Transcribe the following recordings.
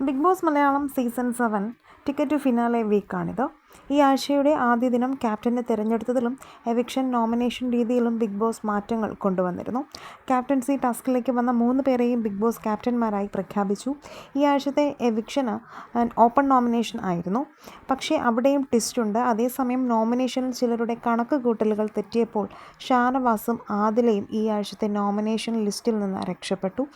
Bigg Boss Malayalam season seven ticket finale വീക്കാണിത്. ഈ ആഴ്ചയുടെ ആദ്യ ദിനം ക്യാപ്റ്റനെ തിരഞ്ഞെടുത്തതിലും എവിക്ഷൻ നോമിനേഷൻ രീതിയിലും ബിഗ് ബോസ് മാറ്റങ്ങൾ കൊണ്ടുവന്നിരുന്നു. ക്യാപ്റ്റൻസി ടാസ്കിലേക്ക് വന്ന മൂന്ന് പേരെയും ബിഗ് ബോസ് ക്യാപ്റ്റന്മാരായി പ്രഖ്യാപിച്ചു. ഈ ആഴ്ചത്തെ എവിക്ഷന് ഓപ്പൺ നോമിനേഷൻ ആയിരുന്നു. പക്ഷേ അവിടെയും ട്വിസ്റ്റുണ്ട് അതേസമയം നോമിനേഷനിൽ ചിലരുടെ കണക്ക് കൂട്ടലുകൾ തെറ്റിയപ്പോൾ ഷാനവാസും ആദിലയും ഈ ആഴ്ചത്തെ നോമിനേഷൻ ലിസ്റ്റിൽ നിന്ന് രക്ഷപ്പെട്ടു.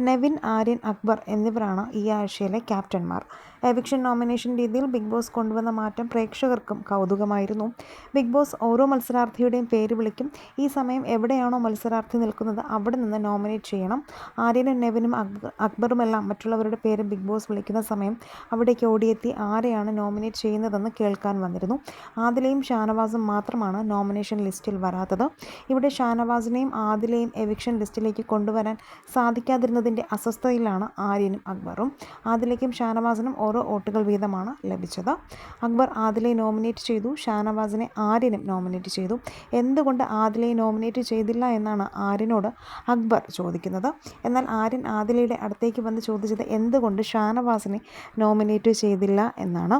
നെവിൻ ആര്യൻ അക്ബർ എന്നിവരാണ് ഈ ആഴ്ചയിലെ ക്യാപ്റ്റന്മാർ. എവിക്ഷൻ നോമിനേഷൻ രീതിയിൽ ബിഗ് ബോസ് കൊണ്ടുവന്ന മാറ്റം പ്രേക്ഷകർക്കും കൗതുകമായിരുന്നു. ബിഗ് ബോസ് ഓരോ മത്സരാർത്ഥിയുടെയും പേര് വിളിക്കും. ഈ സമയം എവിടെയാണോ മത്സരാർത്ഥി നിൽക്കുന്നത് അവിടെ നിന്ന് നോമിനേറ്റ് ചെയ്യണം. ആര്യനും നെവിനും അക്ബർ അക്ബറുമെല്ലാം മറ്റുള്ളവരുടെ പേര് ബിഗ് ബോസ് വിളിക്കുന്ന സമയം അവിടേക്ക് ഓടിയെത്തി ആരെയാണ് നോമിനേറ്റ് ചെയ്യുന്നതെന്ന് കേൾക്കാൻ വന്നിരുന്നു. ആദിലയും ഷാനവാസും മാത്രമാണ് നോമിനേഷൻ ലിസ്റ്റിൽ വരാത്തത്. ഇവിടെ ഷാനവാസിനെയും ആദിലയും എവിക്ഷൻ ലിസ്റ്റിലേക്ക് കൊണ്ടുവരാൻ സാധിക്കാതിരുന്നതിന്റെ അസ്വസ്ഥതയിലാണ് ആര്യനും അക്ബറും. ആദിലയ്ക്കും ഷാനവാസിനും ഓരോ വോട്ടുകൾ വീതമാണ് ലഭിച്ചത്. അക്ബർ ആദിലയെ നോമിനേറ്റ് ചെയ്തു. ഷാനവാസിനെ ആര്യനും നോമിനേറ്റ് ചെയ്തു. എന്തുകൊണ്ട് ആദിലയെ നോമിനേറ്റ് ചെയ്തില്ല എന്നാണ് ആര്യനോട് അക്ബർ ചോദിക്കുന്നത്. എന്നാൽ ആര്യൻ ആദിലയുടെ അടുത്തേക്ക് വന്ന് ചോദിച്ചത് എന്തുകൊണ്ട് ഷാനവാസിനെ നോമിനേറ്റ് ചെയ്തില്ല എന്നാണ്.